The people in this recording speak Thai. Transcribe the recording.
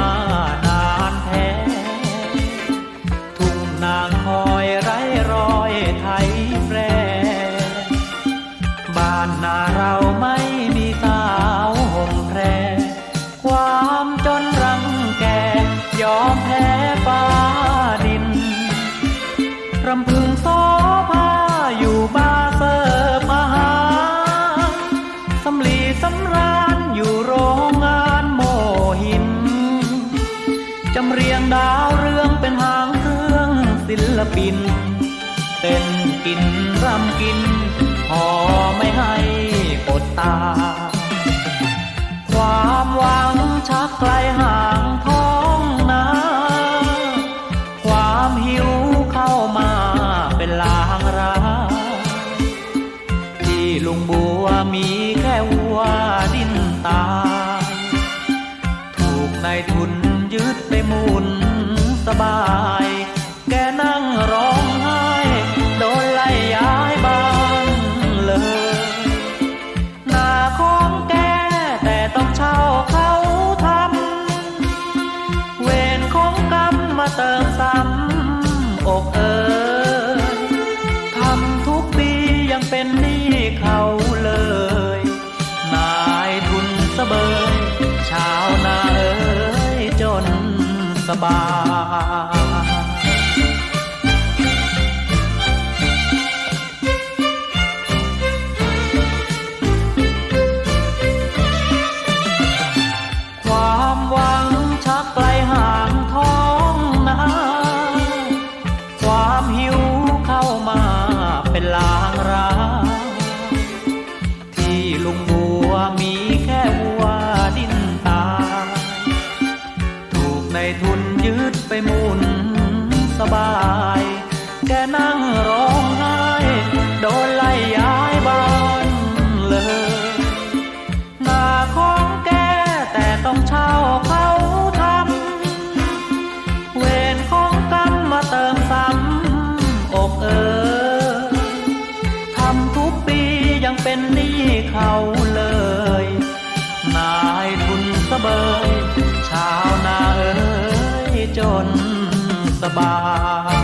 ม่มานานแท้ทุ่งนางคอยไร้รอยไทยแปรบ้านนาเราไม่มีสาวห่มแพรความจนรังแกยอมแพ้ฟ้าดินรำพึงโซภาอยู่บ้าเซอร์มหาสำลีสำราญอยู่โรง งดาวเรืองเป็นหางเครื่องศิลปิน เต้นกินรำกิน พอไม่ให้อดตา ความหวังชักไกลห่างท้องนา ความหิวเข้ามาเป็นลางร้ายที่ลุงบัวมีแค่วัวดินตา ดไปหมุนสบาย แกนั่งร้องไห้โดนไล่ย้ายบ้านเลยหน้าของแกแต่ต้องเช่าเขาทำเวรของกรรมมาเติมซ้ำอกเอ่ย บาย หมุนสบาย แกนั่งร้องไห้ โดนไล่ย้ายบ้านเลยหน้าของแกแต่ต้องเช่าเขาทำ เวรของกรรมมาเติมซ้ำอกเอ่ยทำทุกปียังเป็นหนี้เขาเลย นายทุนสะเบยชาวนา สบาย